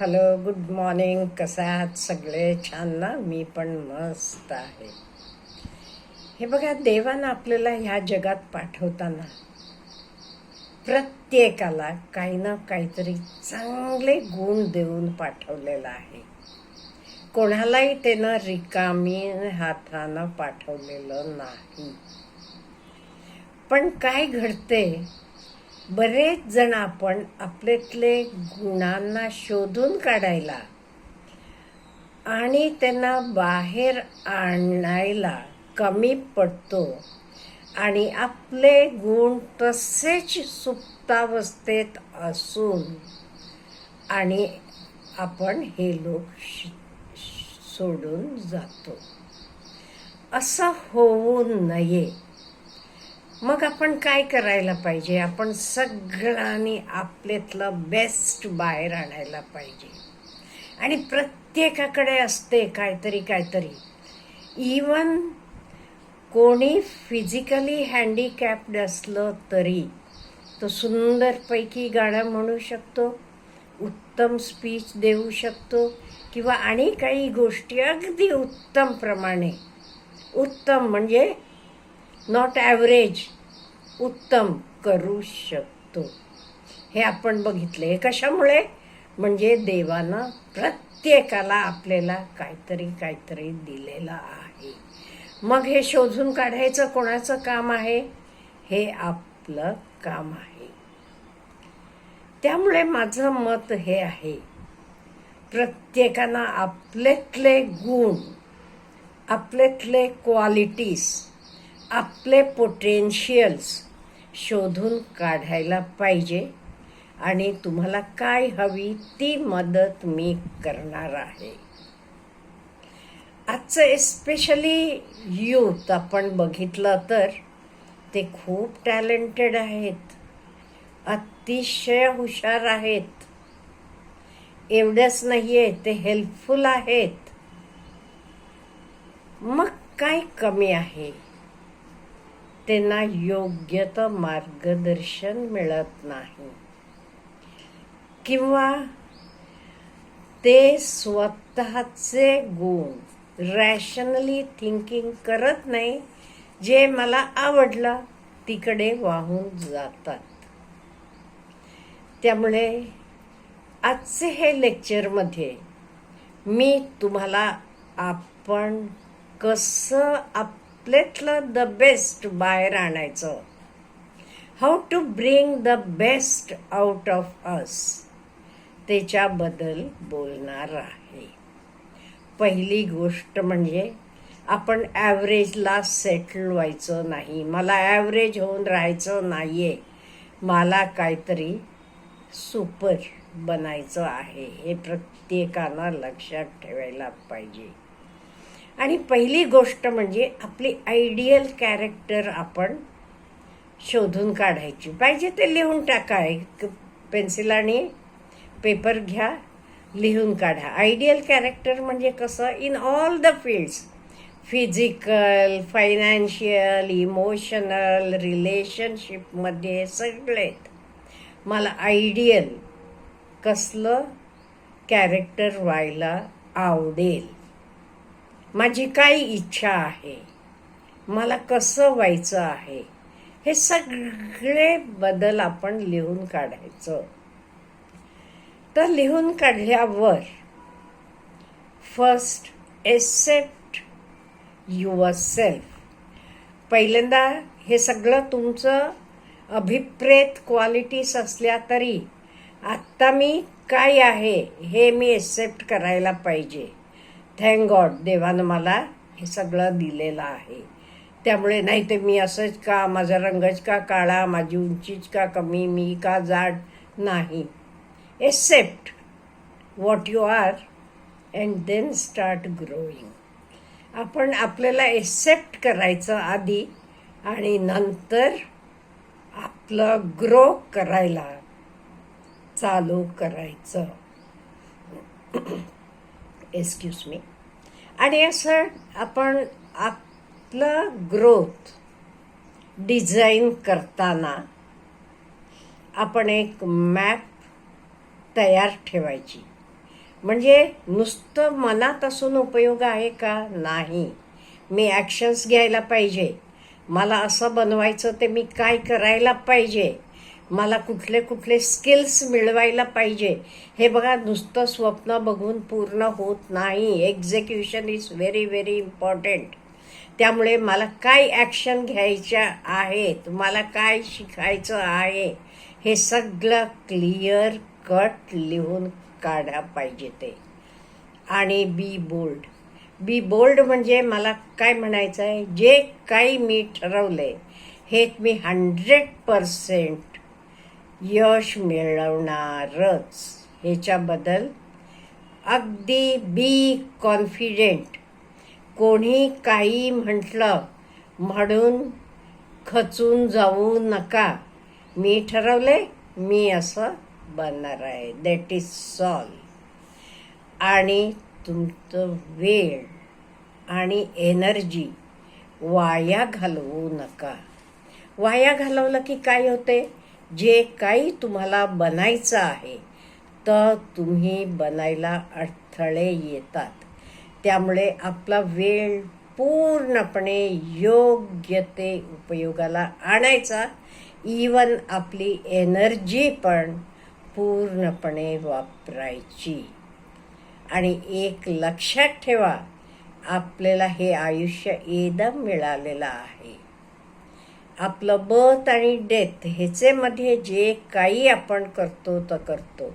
Hello good morning. कसं आहात सगळे? छान ना? मी पण मस्त आहे. हे बघा देवानं आपल्याला ह्या जगात पाठवताना प्रत्येकाला काही ना काहीतरी चांगले गुण देऊन पाठवलेलं आहे. कोणालाही त्यानं रिकामी हातानं पाठवलेलं नाही. पण काय घडते बरेच जण आपण आपल्यातले गुणांना शोधून काढायला आणि त्यांना बाहेर आणायला कमी पडतो. आणि आपले गुण तसेच सुप्तावस्थेत असून आणि आपण हे लोक सोडून जातो. असं होऊ नये. मग आपण काय करायला पाहिजे? आपण सगळ्यांनी आपल्यातलं बेस्ट बाहेर आणायला पाहिजे. आणि प्रत्येकाकडे असते काहीतरी काहीतरी. इवन कोणी फिजिकली हँडिकॅप्ड असलं तरी तो सुंदरपैकी गाणं म्हणू शकतो उत्तम स्पीच देऊ शकतो किंवा आणि काही गोष्टी अगदी उत्तम प्रमाणे. उत्तम म्हणजे नॉट ॲव्हरेज उत्तम करू शकतो. हे आपण बघितले हे कशामुळे? म्हणजे देवानं प्रत्येकाला आपल्याला काहीतरी काहीतरी दिलेलं आहे. मग हे शोधून काढायचं कोणाचं काम आहे? हे आपलं काम आहे. त्यामुळे माझं मत हे आहे. प्रत्येकानं आपल्यातले गुण आपल्यातले क्वालिटीज आपले पोटेन्शियल्स शोधून काढायला पाहिजे आणि तुम्हाला काय हवी ती मदत मी करणार आहे. आजचं एस्पेशली यूथ आपण बघितलं तर ते खूप टॅलेंटेड आहेत. अतिशय हुशार आहेत. एवढंच नाही आहे ते हेल्पफुल आहेत. मग काय कमी आहे? त्यांना योग्य तर मार्गदर्शन मिळत नाही. किंवा ते स्वतःचे गुण रॅशनली थिंकिंग करत नाही जे मला आवडलं तिकडे वाहून जातात. त्यामुळे आजचे हे लेक्चरमध्ये मी तुम्हाला आपण कसं आप आपल्यातलं द बेस्ट बाहेर आणायचं. How to bring the best out of us त्याच्याबद्दल बोलणार आहे. पहिली गोष्ट म्हणजे आपण ॲव्हरेजला सेटल व्हायचं नाही. मला ॲव्हरेज होऊन राहायचं नाही आहे मला काहीतरी सुपर बनायचं आहे. हे प्रत्येकानं लक्षात ठेवायला पाहिजे. आणि पहिली गोष्ट म्हणजे आपली आयडियल कॅरेक्टर आपण शोधून काढायची. पाहिजे ते लिहून टाका. एक पेन्सिल आणि पेपर घ्या लिहून काढा. आयडियल कॅरेक्टर म्हणजे कसं? In all the fields physical financial emotional रिलेशनशिपमध्ये सगळेत. मला आयडियल कसलं कॅरेक्टर व्हायला आवडेल? माझी काय इच्छा आहे. मला कसं व्हायचं आहे? हे सगळे बदल आपण लिहून काढायचं. तर लिहून काढल्यावर फर्स्ट एक्सेप्ट युअर सेल्फ पहिल्यांदा हे सगळं तुमचं अभिप्रेत क्वालिटीज असल्या तरी आत्ता मी काय आहे हे मी एक्सेप्ट करायला पाहिजे. थँक गॉड देवानं मला हे सगळं दिलेलं आहे. त्यामुळे नाही ते मी असंच का माझा रंगच का काळा माझी उंचीच का कमी मी का जाड? नाही. Accept what you are and then start growing आपण आपल्याला एक्सेप्ट करायचं आधी आणि नंतर आपलं ग्रो करायला चालू करायचं. एक्सक्यूज मी आणि असं आपण आपलं ग्रोथ डिझाईन करताना आपण एक मॅप तयार ठेवायची. म्हणजे नुसतं मनात असून उपयोग आहे का? नाही. मी ॲक्शन्स घ्यायला पाहिजे. मला असं बनवायचं ते मी काय करायला पाहिजे? मला कुठले कुठले स्किल्स मिळवायला पाहिजे? हे बघा नुसतं स्वप्न बघून पूर्ण होत नाही. Execution is very very important त्यामुळे मला काय ॲक्शन घ्यायच्या आहेत? मला काय शिकायचं आहे? हे सगळं क्लिअर कट लिहून काढा पाहिजे ते. आणि बी बोल्ड बी बोल्ड म्हणजे मला काय म्हणायचं आहे जे काही मी ठरवलं आहे हे मी हंड्रेड पर्सेंट यश मिळवणारच. ह्याच्याबद्दल अगदी बी कॉन्फिडेंट कोणी काही म्हटलं म्हणून खचून जाऊ नका. मी ठरवले मी असं बनणार आहे. दॅट इज सॉल्व आणि तुमचं वेळ आणि एनर्जी वाया घालवू नका. वाया घालवलं की काय होते जे काही तुम्हाला बनायचं आहे तर तुम्ही बनायला अडथळे येतात. त्यामुळे आपला वेळ पूर्णपणे योग्य ते उपयोगाला आणायचा. इवन आपली एनर्जी पण पूर्णपणे वापरायची. आणि एक लक्षात ठेवा आपल्याला हे आयुष्य एकदम मिळालेलं आहे. आपलं बर्थ आणि डेथ ह्याचेमध्ये जे काही आपण करतो तर करतो.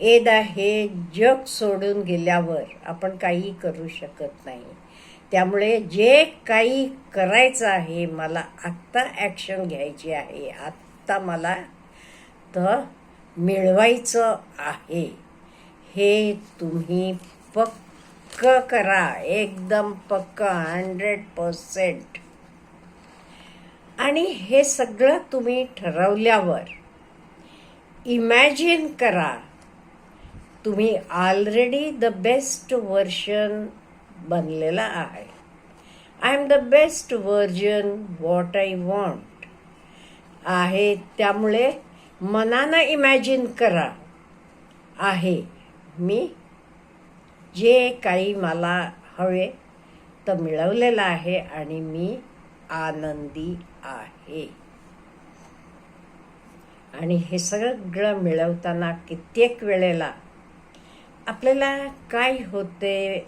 एदा हे जग सोडून गेल्यावर आपण काही करू शकत नाही. त्यामुळे जे काही करायचं आहे मला आत्ता ॲक्शन घ्यायची आहे. आत्ता मला तर मिळवायचं आहे. हे तुम्ही पक्क करा. एकदम पक्क हंड्रेड पर्सेंट आणि हे सगळं तुम्ही ठरवल्यावर इमॅजिन करा तुम्ही ऑलरेडी द बेस्ट व्हर्शन बनलेला आहे. I am the best version what I want आहे त्यामुळे मनानं इमॅजिन करा. आहे मी जे काही मला हवे तर मिळवलेलं आहे आणि मी आनंदी आहे. आणि हे सगळं मिळवताना कित्येक वेळेला आपल्याला काय होते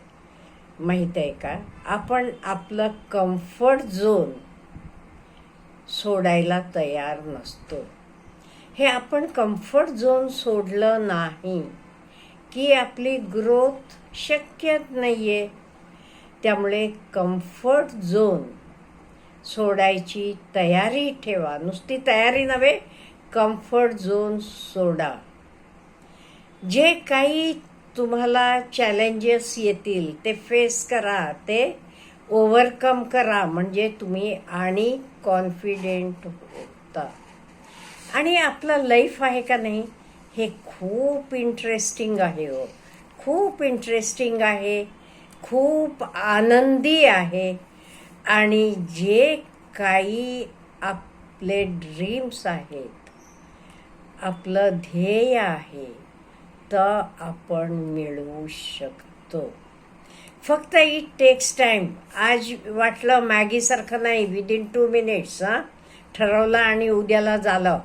माहीत आहे का? आपण आपलं कम्फर्ट झोन सोडायला तयार नसतो. हे आपण कम्फर्ट झोन सोडलं नाही की आपली ग्रोथ शक्य नाही आहे त्यामुळे कम्फर्ट झोन सोडायची तयारी ठेवा. नुसती तयारी नव्हे कम्फर्ट झोन सोडा. जे काही तुम्हाला चॅलेंजेस येतील ते फेस करा ते ओव्हरकम करा. म्हणजे तुम्ही आणि कॉन्फिडेंट होता. आणि आपलं लाईफ आहे का नाही हे खूप इंटरेस्टिंग आहे हो. खूप इंटरेस्टिंग आहे खूप आनंदी आहे. आणि जे काही आपले ड्रीम्स आहेत आपलं ध्येय आहे तर आपण मिळवू शकतो. फक्त इट टेक्स टाईम आज वाटलं मॅगीसारखं नाही. विदिन टू मिनिट्स हां ठरवलं आणि उद्याला झालं.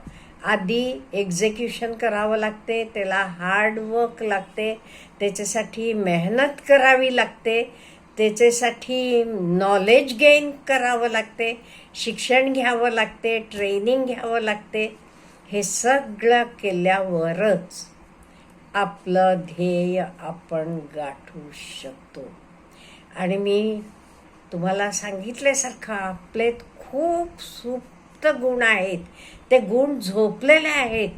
आधी एक्झिक्युशन करावं लागते त्याला हार्डवर्क लागते त्याच्यासाठी मेहनत करावी लागते त्याच्यासाठी नॉलेज गेन करावं लागते शिक्षण घ्यावं लागते ट्रेनिंग घ्यावं लागते. हे सगळं केल्यावरच आपलं ध्येय आपण गाठू शकतो. आणि मी तुम्हाला सांगितल्यासारखं आपलेत खूप सुप्त गुण आहेत. ते गुण झोपलेले आहेत.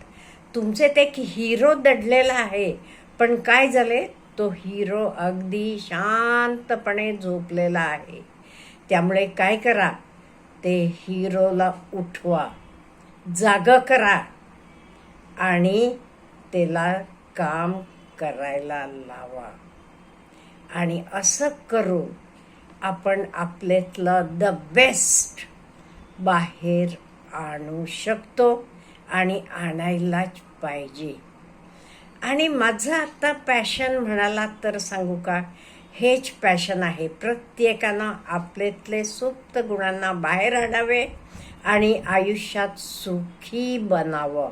तुमचे ते हिरो दडलेला आहे. पण काय झाले? तो हिरो अगदी शांतपणे झोपलेला आहे. त्यामुळे काय करा? ते हिरोला उठवा. जाग करा. आणि त्याला काम करायला लावा. आणि असं करून आपण आपल्यातलं द बेस्ट बाहेर आणू शकतो आणि आणायलाच पाहिजे. आणि माझं आत्ता पॅशन म्हणालात तर सांगू का? हेच पॅशन आहे. प्रत्येकानं आपल्यातले सुप्त गुणांना बाहेर आणावे आणि आयुष्यात सुखी बनावं.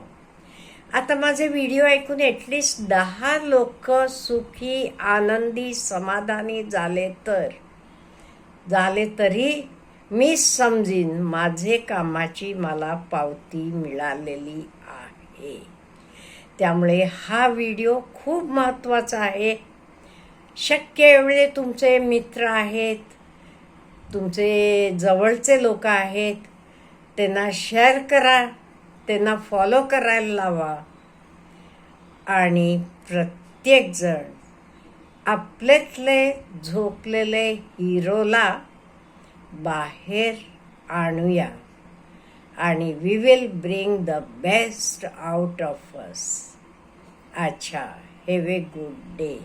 आता माझे व्हिडिओ ऐकून ॲटलिस्ट दहा लोक सुखी आनंदी समाधानी झाले तर? झाले तरी मी समजीन माझे कामाची मला पावती मिळालेली आहे. त्यामुळे हा व्हिडिओ खूप महत्त्वाचा आहे. शक्य एवढे तुमचे मित्र आहेत तुमचे जवळचे लोक आहेत त्यांना शेअर करा त्यांना फॉलो करायला लावा. आणि प्रत्येकजण आपल्यातले झोपलेले हिरोला बाहेर आणूया. आणि we will bring the best out of us अच्छा हॅव ए गुड डे